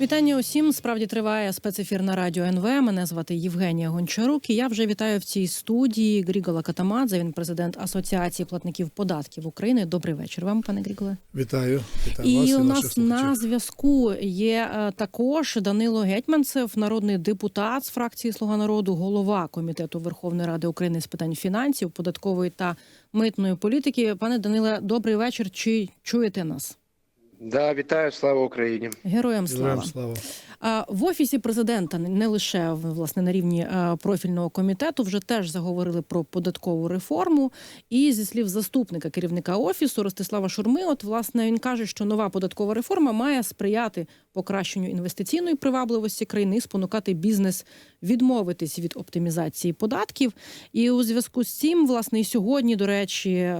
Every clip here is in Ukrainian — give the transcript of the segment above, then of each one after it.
Вітання усім. Справді триває спецефір на радіо НВ. Мене звати Євгенія Гончарук. І я вже вітаю в цій студії Грігола Катамадзе. Він президент Асоціації платників податків України. Добрий вечір вам, пане Гріголе. Вітаю, вітаю вас І і у нас на зв'язку є е, також Данило Гетьманцев, народний депутат з фракції Слуга народу, голова комітету Верховної Ради України з питань фінансів, податкової та митної політики. Пане Даниле, добрий вечір. Чи чуєте нас? Да, вітаю, слава Україні. Героям слава. Героям слава. А, В офісі президента не лише власне на рівні профільного комітету вже теж заговорили про податкову реформу. І зі слів заступника керівника офісу Ростислава Шурми, от власне він каже, що нова податкова реформа має сприяти покращенню інвестиційної привабливості країни, спонукати бізнес відмовитись від оптимізації податків. І у зв'язку з цим, власне, і сьогодні, до речі, е,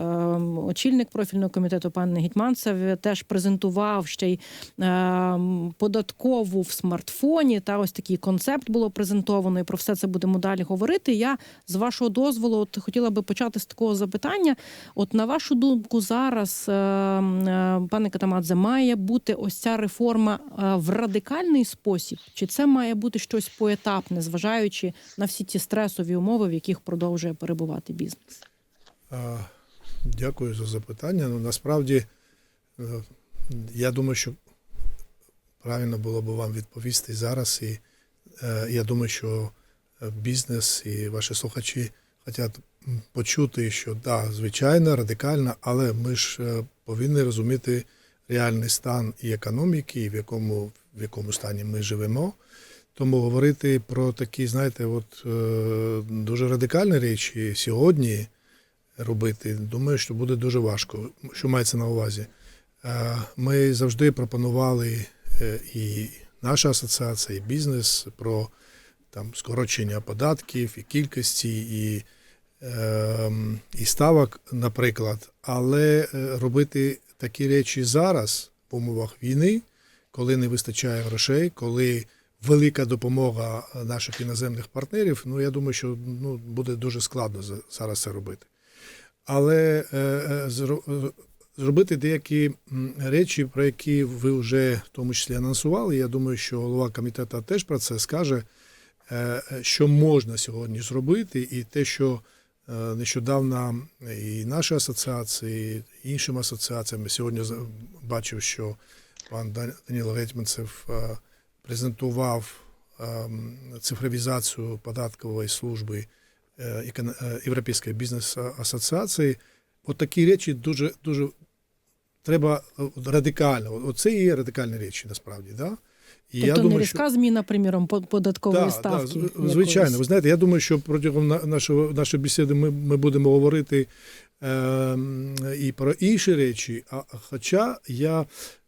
очільник профільного комітету пан Гетьманцев теж презентував ще й е, податкову в смартфоні. Та ось такий концепт було презентовано. І про все це будемо далі говорити. Я з вашого дозволу, от хотіла би почати з такого запитання. От на вашу думку, зараз е, е, пане Катамадзе, має бути ось ця реформа е, в радикальний спосіб, чи це має бути щось поетапне, зважаючи на всі ті стресові умови, в яких продовжує перебувати бізнес? Дякую за запитання. Ну, насправді, е, я думаю, що правильно було б вам відповісти зараз. І е, я думаю, що е, бізнес і ваші слухачі хочуть почути, що да, звичайно, радикально, але ми ж е, повинні розуміти реальний стан і економіки, і в якому, в якому стані ми живемо. Тому говорити про такі, знаєте, от е, дуже радикальні речі сьогодні робити, думаю, що буде дуже важко. Що мається на увазі? Е, Ми завжди пропонували е, і наша асоціація, і бізнес про там скорочення податків, і кількості, і, е, і ставок, наприклад. Але робити такі речі зараз в умовах війни, коли не вистачає грошей, коли велика допомога наших іноземних партнерів, ну я думаю, що ну, буде дуже складно зараз це робити. Але е, е, зробити деякі речі, про які ви вже в тому числі анонсували. Я думаю, що голова комітету теж про це скаже, е, що можна сьогодні зробити, і те, що нещодавно і наша асоціація, і іншим асоціаціям сьогодні бачив, що пан Дан- Даніло Гетьманцев е, презентував ем, цифровізацію податкової служби е, е, Європейської бізнес-асоціації. От такі речі дуже, дуже треба е, радикально. Оце і є радикальні речі насправді. Да? І Тобто не різка зміна, приміром, по- податкової Да, ставки. да, звичайно, ви знаєте, я думаю, що протягом нашого нашої бесіди ми, ми будемо говорити е, і про інші речі. А хоча я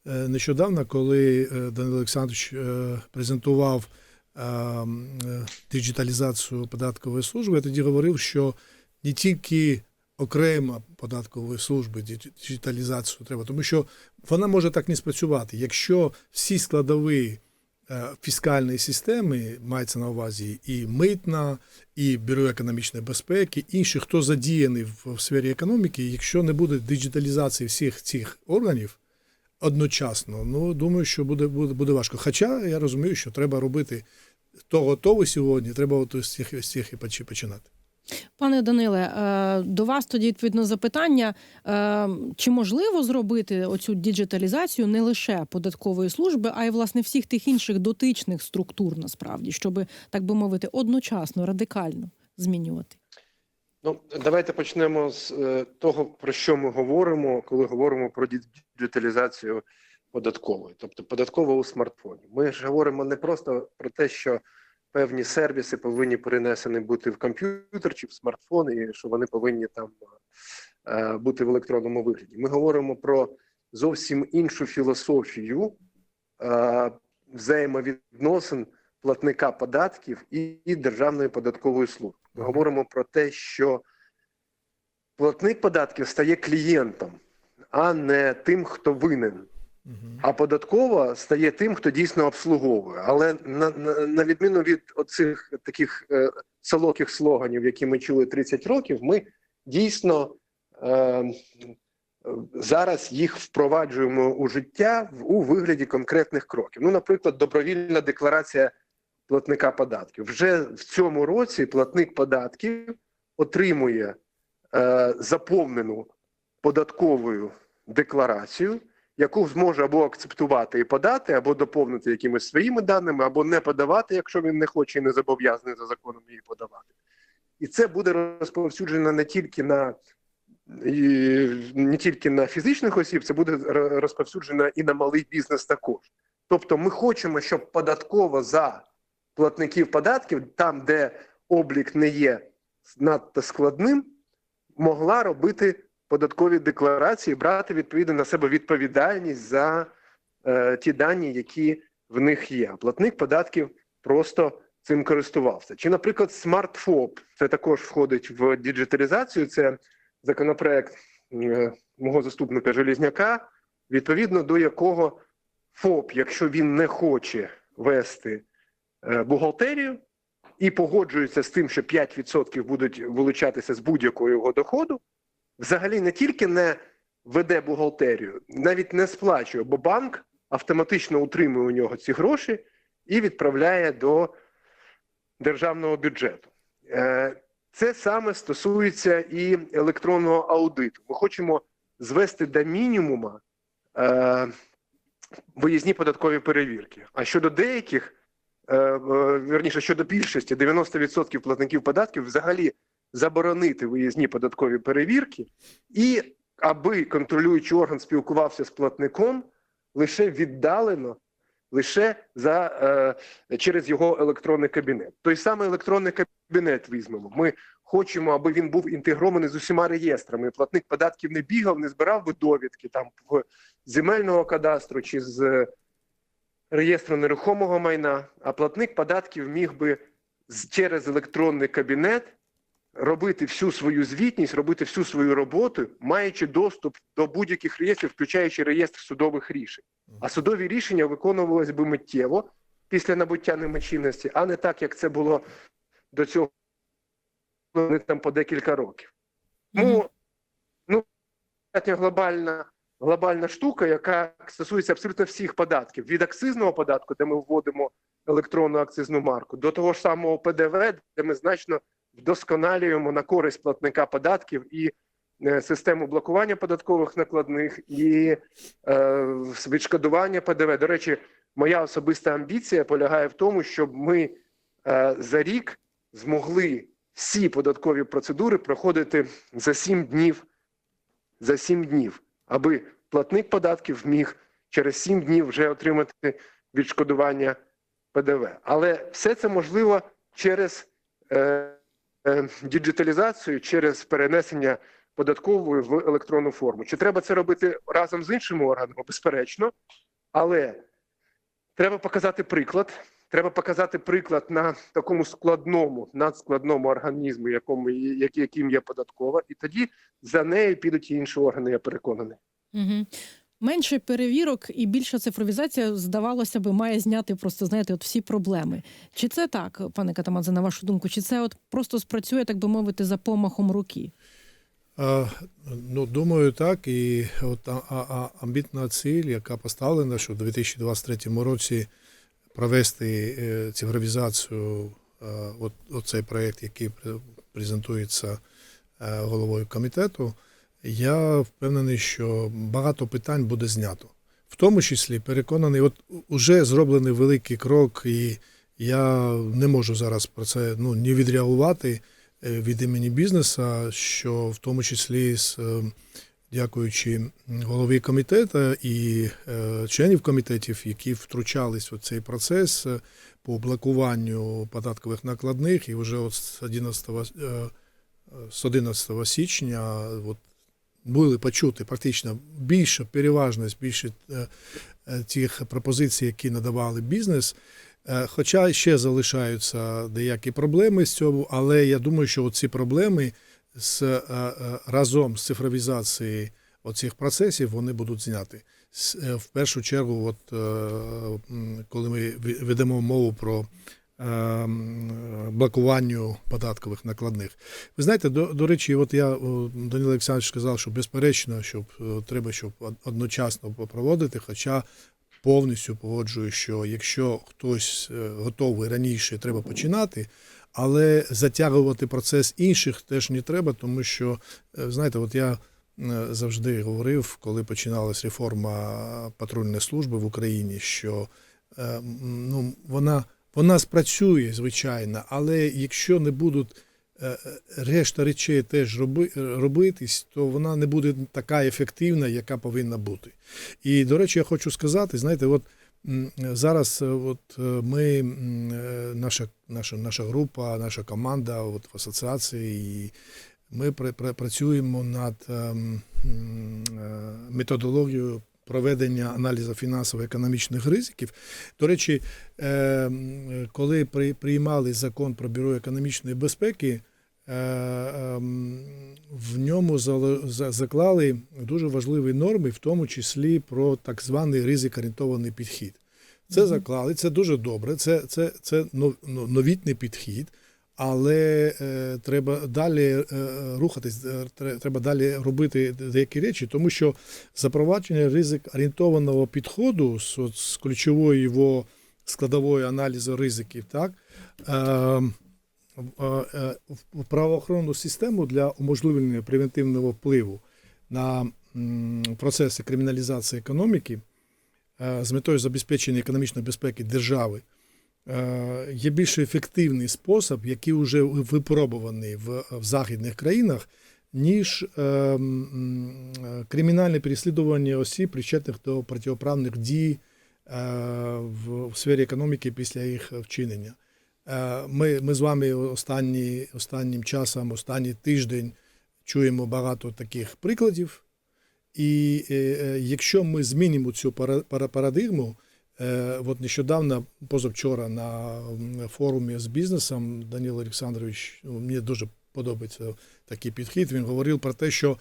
е, нещодавно, коли е, Данило Олександрович е, презентував е, е, диджиталізацію податкової служби, я тоді говорив, що не тільки окремо податкової служби диджиталізацію треба, тому що вона може так не спрацювати. Якщо всі складові фіскальної системи мається на увазі і митна, і бюро економічної безпеки, інші, хто задіяний в, в сфері економіки, якщо не буде диджиталізації всіх цих органів одночасно, ну думаю, що буде, буде, буде важко. Хоча я розумію, що треба робити то готово сьогодні, треба от з цих, з цих і починати. Пане Даниле, е, до вас тоді відповідно запитання: е, чи можливо зробити оцю діджиталізацію не лише податкової служби, а й власне всіх тих інших дотичних структур, насправді, щоб так би мовити, одночасно радикально змінювати? Ну, давайте почнемо з е, того, про що ми говоримо, коли говоримо про діджиталізацію податкової, тобто податкова у смартфоні. Ми ж говоримо не просто про те, що певні сервіси повинні перенесені бути в комп'ютер чи в смартфон, і що вони повинні там е, бути в електронному вигляді. Ми говоримо про зовсім іншу філософію е, взаємовідносин платника податків і, і Державної податкової служби. Ми говоримо про те, що платник податків стає клієнтом, а не тим, хто винен. А податкова стає тим, хто дійсно обслуговує. Але на, на, на відміну від оцих таких е, солодких слоганів, які ми чули 30 років, ми дійсно е, зараз їх впроваджуємо у життя у вигляді конкретних кроків. Ну, наприклад, добровільна декларація платника податків. Вже в цьому році платник податків отримує е, заповнену податковою декларацію, яку зможе або акцептувати і подати, або доповнити якимись своїми даними, або не подавати, якщо він не хоче і не зобов'язаний за законом її подавати. І це буде розповсюджено не тільки на не тільки на фізичних осіб, це буде розповсюджено і на малий бізнес також. Тобто, ми хочемо, щоб податково за платників податків, там, де облік не є надто складним, могла робити податкові декларації, брати відповідно на себе відповідальність за е, ті дані, які в них є. Платник податків просто цим користувався. Чи, наприклад, смартфоп це також входить в діджиталізацію. Це законопроект е, мого заступника Желізняка, відповідно до якого ФОП, якщо він не хоче вести е, бухгалтерію і погоджується з тим, що 5% будуть вилучатися з будь-якого його доходу, взагалі не тільки не веде бухгалтерію, навіть не сплачує, бо банк автоматично утримує у нього ці гроші і відправляє до державного бюджету. Е, Це саме стосується і електронного аудиту. Ми хочемо звести до мінімума е, виїзні податкові перевірки. А щодо деяких, е, верніше щодо більшості, 90% платників податків взагалі заборонити виїзні податкові перевірки, і аби контролюючий орган спілкувався з платником лише віддалено, лише за е, через його електронний кабінет. Той самий електронний кабінет візьмемо. Ми хочемо, аби він був інтегрований з усіма реєстрами. Платник податків не бігав, не збирав би довідки там в земельного кадастру чи з реєстру нерухомого майна. А платник податків міг би через електронний кабінет робити всю свою звітність, робити всю свою роботу, маючи доступ до будь-яких реєстрів, включаючи реєстр судових рішень. А судові рішення виконувалися би миттєво після набуття ними чинності, а не так, як це було до цього там по декілька років. Ну, ну глобальна, глобальна штука, яка стосується абсолютно всіх податків: від акцизного податку, де ми вводимо електронну акцизну марку, до того ж самого ПДВ, де ми значно вдосконалюємо на користь платника податків і е, систему блокування податкових накладних і е, відшкодування ПДВ. До речі, моя особиста амбіція полягає в тому, щоб ми е, за рік змогли всі податкові процедури проходити за 7 днів, за 7 днів, аби платник податків міг через 7 днів вже отримати відшкодування ПДВ. Але все це можливо через е, діджиталізацію, через перенесення податкової в електронну форму. Чи треба це робити разом з іншими органами? Безперечно, але треба показати приклад. Треба показати приклад на такому складному, надскладному організму, якому як- яким є податкова, і тоді за нею підуть інші органи. Я переконаний. Угу. Менше перевірок і більша цифровізація, здавалося би, має зняти просто знаєте, от всі проблеми. Чи це так, пане Катамадзе, на вашу думку? Чи це от просто спрацює, так би мовити, за помахом руки? Ну, думаю, так. І от а, а, амбітна ціль, яка поставлена, що в 2023 році провести е, цифровізацію, е, от, оцей проєкт, який пре- презентується е, головою комітету, я впевнений, що багато питань буде знято. В тому числі переконаний, от уже зроблений великий крок, і я не можу зараз про це ну, не відреагувати е, від імені бізнесу, що в тому числі з е, дякуючи голові комітету і е, членів комітетів, які втручались у цей процес е, по блокуванню податкових накладних, і вже от з 11, е, з 11 січня от, були почути практично більша переважність, більше е, е, тих пропозицій, які надавали бізнес. Е, Хоча ще залишаються деякі проблеми з цього, але я думаю, що ці проблеми з, разом з цифровізацією оцих процесів вони будуть е, В першу чергу, от, коли ми ведемо мову про блокуванню податкових накладних. Ви знаєте, до, до речі, от я Данило Олександрович сказав, що безперечно, щоб е, треба, щоб одночасно проводити, хоча повністю погоджую, що якщо хтось е, готовий раніше, треба починати. Але затягувати процес інших теж не треба, тому що, е, знаєте, от я завжди говорив, коли починалась реформа патрульної служби в Україні, що ну, вона, вона спрацює, звичайно, але якщо не будуть е, е, решта речей теж робитись, то вона не буде така ефективна, яка повинна бути. І, до речі, я хочу сказати, знаєте, от зараз е, от е, ми, е, наша, наша, наша група, наша команда от в асоціації, і ми пра- пра- працюємо над ем, е, методологією проведення аналізу фінансово-економічних ризиків. До речі, е, коли при- приймали закон про бюро економічної безпеки, е, ем, в ньому заклали дуже важливі норми, в тому числі про так званий ризик-орієнтований підхід. Це заклали, це дуже добре, це, це, це ну, новітний підхід, але е, треба далі е, рухатись, е, треба далі робити деякі речі, тому що запровадження ризик-орієнтованого підходу з, от, з ключовою його складовою аналізу ризиків, так, е, е, е, в правоохоронну систему для уможливлення превентивного впливу на м, процеси криміналізації економіки е, з метою забезпечення економічної безпеки держави є більш ефективний спосіб, який вже випробуваний в, в західних країнах, ніж е, е, кримінальне переслідування осіб, причетних до протиправних дій е, в, в сфері економіки після їх вчинення. Е, Ми, ми з вами останні, останнім часом, останній тиждень чуємо багато таких прикладів. І е, е, якщо ми змінимо цю пара- пара- парадигму, е, от нещодавно, позавчора на форумі з бізнесом Данило Олександрович, ну, мені дуже подобається такий підхід. Він говорив про те, що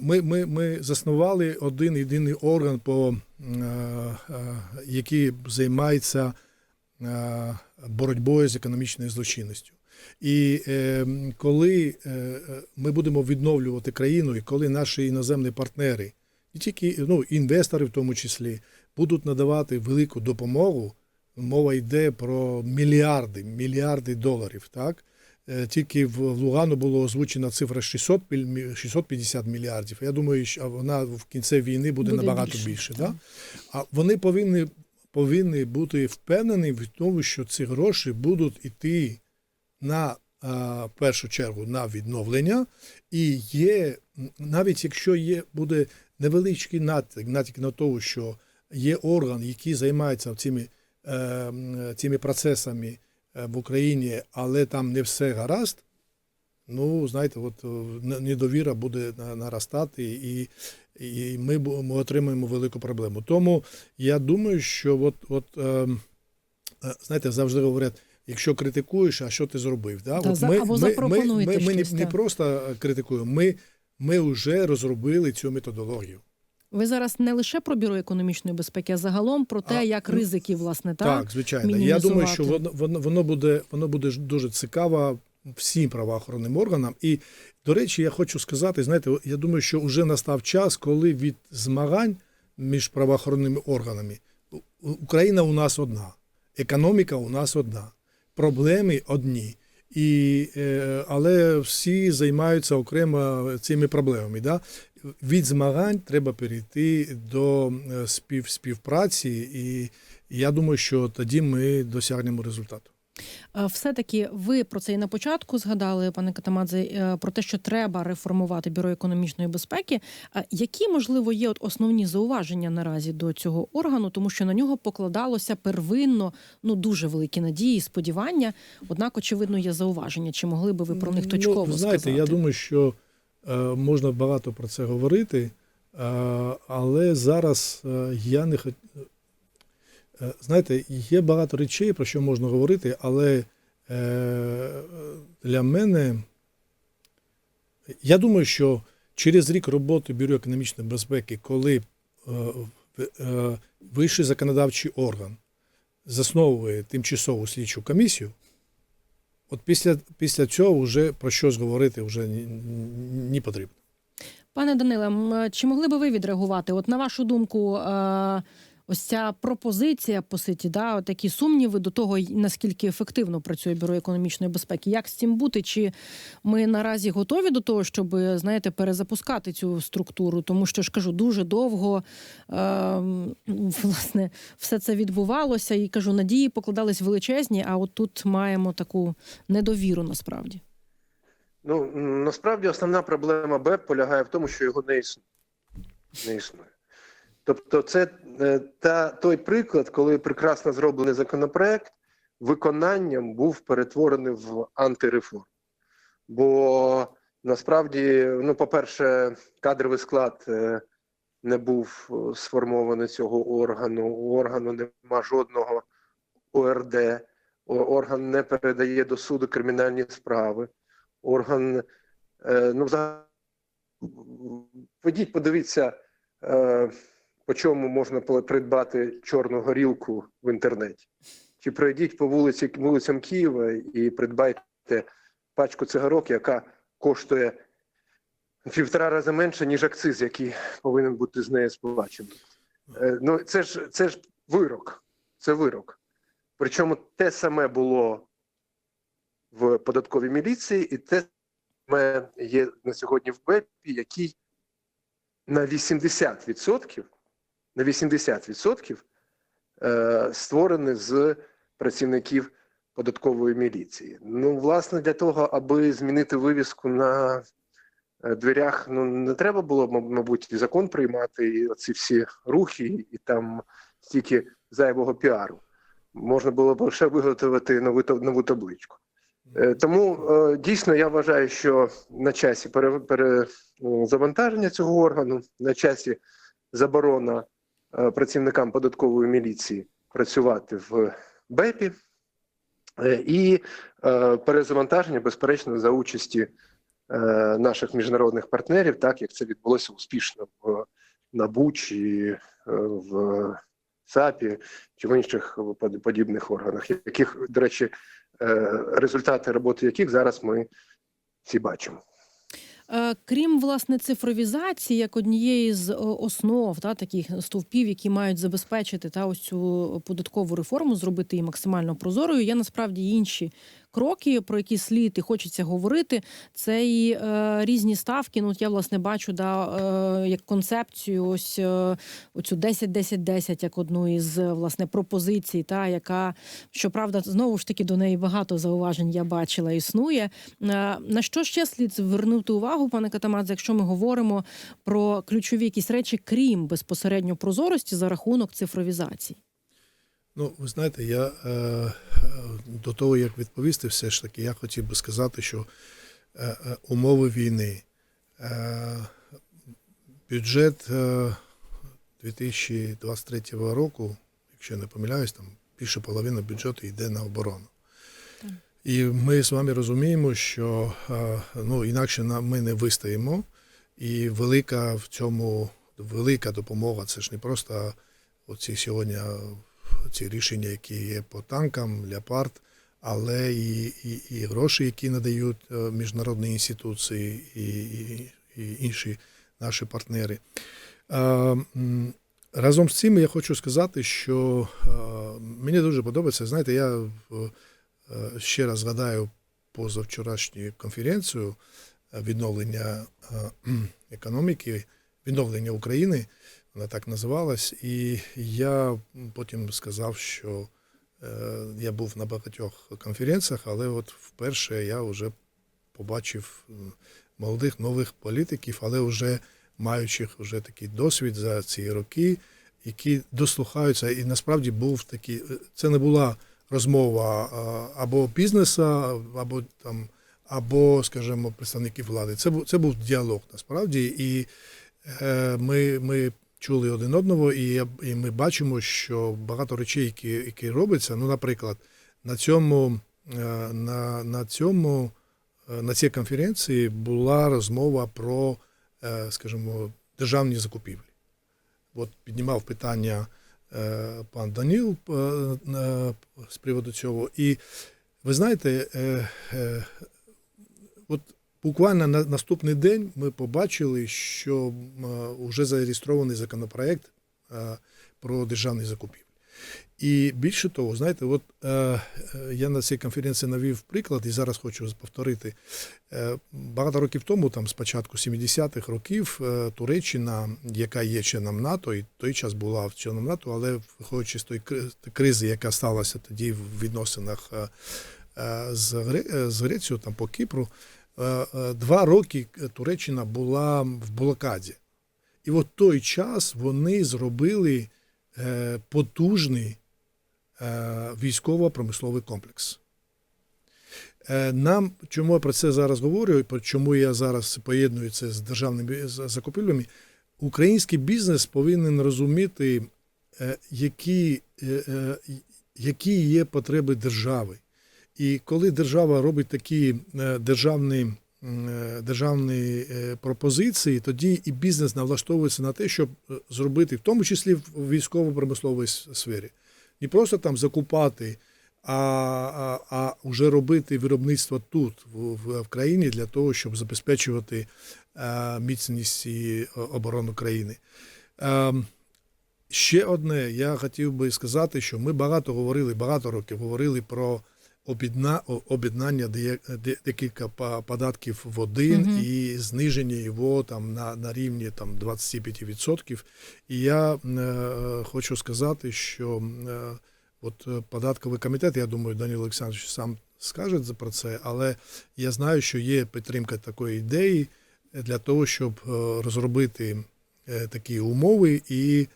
ми, ми, ми заснували один єдиний орган, по, е, е, який займається е, боротьбою з економічною злочинністю. І е, коли е, е, ми будемо відновлювати країну, і коли наші іноземні партнери, не тільки ну, інвестори в тому числі, будуть надавати велику допомогу, мова йде про мільярди, мільярди доларів. Так? Е, Тільки в Лугану було озвучена цифра 600, 650 мільярдів. Я думаю, що вона в кінці війни буде, Буде набагато більше, більше. так. А вони повинні, повинні бути впевнені в тому, що ці гроші будуть йти на а, в першу чергу на відновлення, і є, навіть якщо є, буде невеличкий натяк, натяк на те, що є орган, який займається цими, е, цими процесами е, в Україні, але там не все гаразд, ну, знаєте, от е, недовіра буде наростати, і, і ми, ми отримаємо велику проблему. Тому я думаю, що от, от ем, е, знаєте, завжди говорять, якщо критикуєш, а що ти зробив? Да? Та От за- або запропонуйте ми, ми, щось, не, не просто критикуємо, ми, ми вже розробили цю методологію. Ви зараз не лише про бюро економічної безпеки, а загалом про те, А, як ну, ризики, власне, так, Так, звичайно. Я думаю, що воно, воно, воно, буде, воно буде дуже цікаво всім правоохоронним органам. І, до речі, я хочу сказати, знаєте, я думаю, що вже настав час, коли від змагань між правоохоронними органами Україна у нас одна, економіка у нас одна, проблеми одні. І, е, але всі займаються окремо цими проблемами. Да? Від змагань треба перейти до е, спів, співпраці, і я думаю, що тоді ми досягнемо результату. Все-таки ви про це і на початку згадали, пане Катамадзе, е, про те, що треба реформувати бюро економічної безпеки. Які можливо є от основні зауваження наразі до цього органу, тому що на нього покладалося первинно ну дуже великі надії, і сподівання. Однак, очевидно, є зауваження. Чи могли би ви про них точково ну, знаєте, сказати? я думаю, що можна багато про це говорити, е, але зараз е, я не хот... Е, Знаєте, є багато речей, про що можна говорити, але е, для мене я думаю, що через рік роботи Бюро економічної безпеки, коли е, е, вищий законодавчий орган засновує тимчасову слідчу комісію, от після, після цього вже про щось говорити вже не, потрібно. Пане Даниле, чи могли би ви відреагувати? От на вашу думку, е, ось ця пропозиція, по суті, да, такі сумніви до того, наскільки ефективно працює бюро економічної безпеки. Як з цим бути? Чи ми наразі готові до того, щоб знаєте, перезапускати цю структуру? Тому що ж кажу, дуже довго е, власне все це відбувалося, і кажу, надії покладались величезні. А от тут маємо таку недовіру насправді. Ну насправді основна проблема БЕП полягає в тому, що його не існує. Не існує. Тобто, це е, та той приклад, коли прекрасно зроблений законопроект, виконанням був перетворений в антиреформу. Бо насправді, ну, по-перше, кадровий склад е, не був е, сформований цього органу. У органу нема жодного ОРД, орган не передає до суду кримінальні справи орган. Ну, взагалі, Підіть, подивіться, по чому можна придбати чорну горілку в інтернеті. Чи пройдіть по вулиці, вулицям Києва і придбайте пачку цигарок, яка коштує півтора рази менше, ніж акциз, який повинен бути з нею сплачений. Е, ну, це ж, це ж вирок. Це вирок. Причому те саме було в податковій міліції, і те саме є на сьогодні в БЕПі, який на 80%, на 80% е, створений з працівників податкової міліції. Ну, власне, для того, аби змінити вивіску на е, дверях, ну не треба було, маб- мабуть, і закон приймати, і оці всі рухи, і там стільки зайвого піару. Можна було б лише виготовити нову, нову табличку. Е, Тому дійсно я вважаю, що на часі пере, пере, ну, завантаження цього органу, на часі заборона працівникам податкової міліції працювати в БЕПі, е, і е, перезавантаження, безперечно, за участі е, наших міжнародних партнерів, так як це відбулося успішно в НАБУ чи е, в САПі чи в інших под- подібних органах, яких, до речі, е, результати роботи яких зараз ми всі бачимо. Е, Крім власне цифровізації, як однієї з е, основ та таких стовпів, які мають забезпечити та ось цю податкову реформу, зробити її максимально прозорою. Є насправді інші кроки, про які слід і хочеться говорити. Це і е, різні ставки. Ну я власне бачу да е, як концепцію, ось е, оцю 10-10-10, як одну із е, власне пропозицій, та яка щоправда знову ж таки до неї багато зауважень я бачила. Існує Е, на що ще слід звернути увагу, пане Катамадзе, якщо ми говоримо про ключові якісь речі, крім безпосередньо прозорості за рахунок цифровізації? Ну, ви знаєте, я е, е, до того, як відповісти, все ж таки, я хотів би сказати, що е, умови війни, бюджет е, 2023 року, якщо я не помиляюсь, там більше половини бюджету йде на оборону. І ми з вами розуміємо, що ну, інакше ми не вистоїмо. І велика в цьому велика допомога це ж не просто оці сьогодні ці рішення, які є по танкам, леопард, але і, і, і гроші, які надають е, міжнародні інституції і, і, і інші наші партнери. Е, Разом з цим я хочу сказати, що е, мені дуже подобається. Знаєте, я ще раз згадаю позавчорашню конференцію відновлення економіки, відновлення України вона так називалась. І я потім сказав, що е, я був на багатьох конференціях, але от вперше я вже побачив молодих нових політиків, але вже маючих вже такий досвід за ці роки, які дослухаються. І насправді був такий, е, це не була розмова або бізнесу, або там. Або, скажімо, представників влади. Це був це був діалог насправді, і е, ми, ми чули один одного, і, я- і ми бачимо, що багато речей, які, які робляться. Ну, наприклад, на цьому, е, на, на цьому, е, на цій конференції була розмова про, е, скажімо, державні закупівлі. От піднімав питання пан Даніл з приводу цього. І ви знаєте, от буквально на наступний день ми побачили, що вже зареєстрований законопроект е, про державні закупівлі. І більше того, знаєте, от е, е, я на цій конференції навів приклад, і зараз хочу повторити. Е, багато років тому, там з початку 70-х років, е, Туреччина, яка є членом НАТО, і той час була членом НАТО, але виходячи з тої кризи, яка сталася тоді в відносинах е, е, з, Гре- е, Грецією, там по Кіпру, е, е, два роки Туреччина була в блокаді. І от той час вони зробили е, потужний е, військово-промисловий комплекс. Е, Нам, чому я про це зараз говорю, і чому я зараз поєдную це з державними закупівлями, український бізнес повинен розуміти, е, які, е, е, які є потреби держави. І коли держава робить такі е, державні, е, державні е, пропозиції, тоді і бізнес налаштовується на те, щоб зробити, в тому числі в військово-промисловій сфері. Не просто там закупати, а, а, а вже робити виробництво тут, в, в, в країні, для того, щоб забезпечувати е, міцність і оборону країни. Ем, Ще одне, я хотів би сказати, що ми багато говорили, багато років говорили про об'єднання де- де- декілька податків в один Мгм. і зниження його там на, на рівні там 25%. І я е, хочу сказати, що е, от е, податковий комітет, я думаю, Данило Олександрович сам скаже за- про це, але я знаю, що є підтримка такої ідеї для того, щоб е, розробити е, такі умови і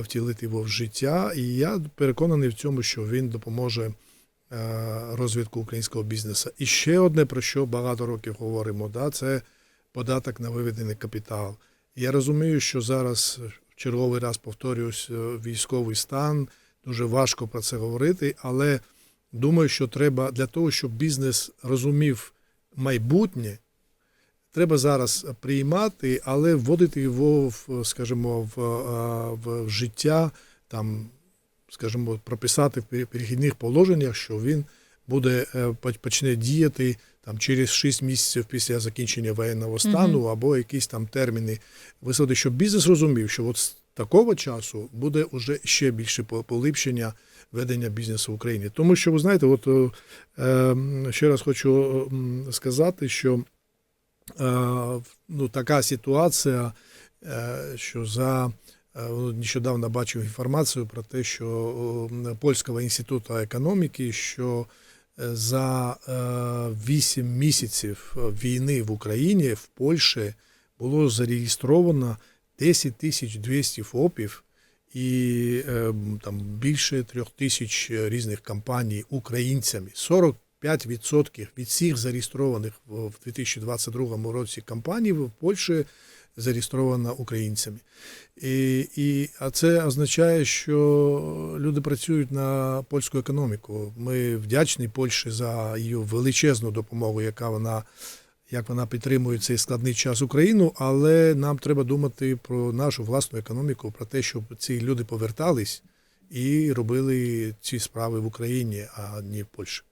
втілити його в життя. І я переконаний в цьому, що він допоможе розвитку українського бізнесу. І ще одне, про що багато років говоримо, да, це податок на виведений капітал. Я розумію, що зараз в черговий раз повторююсь, е, військовий стан, дуже важко про це говорити, але думаю, що треба для того, щоб бізнес розумів майбутнє, треба зараз приймати, але вводити його в, скажімо, е, в, в життя, там, скажімо, прописати в перехідних положеннях, що він буде е, почне діяти там через 6 місяців після закінчення воєнного стану або якісь там терміни висоти, щоб бізнес розумів, що от з такого часу буде вже ще більше поліпшення ведення бізнесу в Україні. Тому що ви знаєте, от е, е, ще раз хочу е, сказати, що е, ну, така ситуація, е, що за нещодавно бачив інформацію про те, що е, Польського інституту економіки, що е, за 8 місяців війни в Україні в Польщі було зареєстровано 10 тисяч 200 ФОПів і е, там більше трьох тисяч різних компаній українцями. 45% від всіх зареєстрованих в 2022 році компаній в Польщі зареєстровано українцями. І, і, а це означає, що люди працюють на польську економіку. Ми вдячні Польщі за її величезну допомогу, яка вона, як вона підтримує цей складний час Україну, але нам треба думати про нашу власну економіку, про те, щоб ці люди повертались і робили ці справи в Україні, а не в Польщі.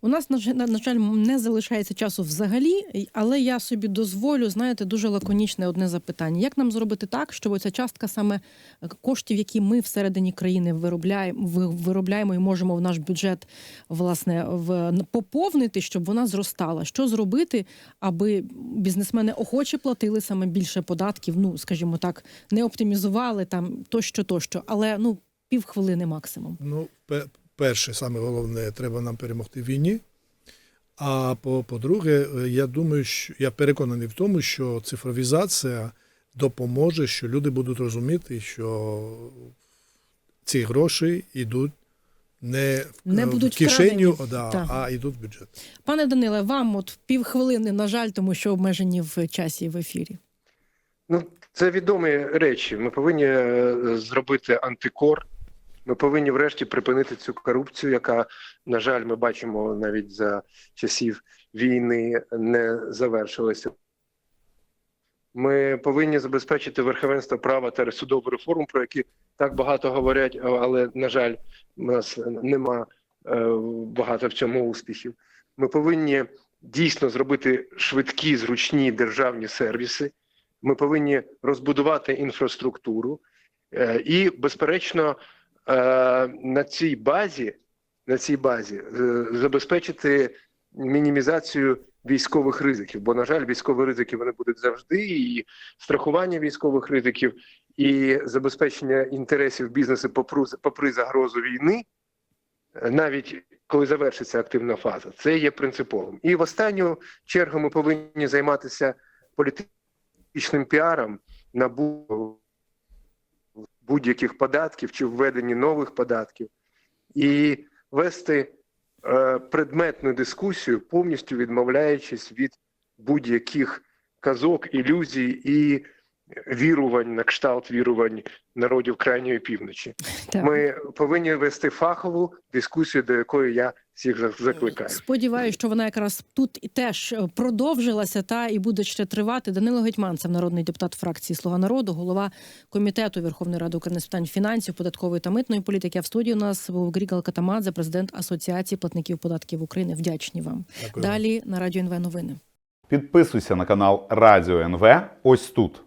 У нас, на жаль, не залишається часу взагалі, але я собі дозволю, знаєте, дуже лаконічне одне запитання. Як нам зробити так, щоб ця частка саме е, коштів, які ми всередині країни виробляємо, виробляємо і можемо в наш бюджет власне в поповнити, щоб вона зростала? Що зробити, аби бізнесмени охоче платили саме більше податків? Ну, скажімо так, не оптимізували там тощо, тощо, але ну півхвилини максимум. Ну, перше, саме головне, треба нам перемогти в війні. А по- по-друге, е, я думаю, що я переконаний в тому, що цифровізація допоможе, що люди будуть розуміти, що ці гроші йдуть не в, Не в кишеню, да, а йдуть в бюджет. Пане Даниле, вам от півхвилини, на жаль, тому що обмежені в часі в ефірі. Ну, це відомі речі. Ми повинні е, зробити антикор. Ми повинні врешті припинити цю корупцію, яка, на жаль, ми бачимо навіть за часів війни не завершилася. Ми повинні забезпечити верховенство права та судову реформу, про які так багато говорять, але на жаль, у нас нема е, багато в цьому успіхів. Ми повинні дійсно зробити швидкі, зручні державні сервіси. Ми повинні розбудувати інфраструктуру Е, і, безперечно, на цій базі, на цій базі е, забезпечити мінімізацію військових ризиків. Бо, на жаль, військові ризики вони будуть завжди, і страхування військових ризиків, і забезпечення інтересів бізнесу попри, загрозу війни, е, навіть коли завершиться активна фаза, це є принциповим. І в останню чергу ми повинні займатися політичним піаром на бу- будь-яких податків чи введенні нових податків, і вести е, предметну дискусію, повністю відмовляючись від будь-яких казок, ілюзій і вірувань на кшталт вірувань народів крайньої півночі. Так. Ми повинні вести фахову дискусію, до якої я всіх за- закликаю. Сподіваюся, що вона якраз тут і теж е, продовжилася та і буде ще тривати. Данило Гетьманцев, народний депутат фракції Слуга народу, голова комітету Верховної Ради України з питань фінансів, податкової та митної політики. А в студії у нас був Грігал Катамадзе, президент Асоціації платників податків України. Вдячні вам. Дякую. Далі на радіо НВ новини. Підписуйся на канал Радіо НВ ось тут.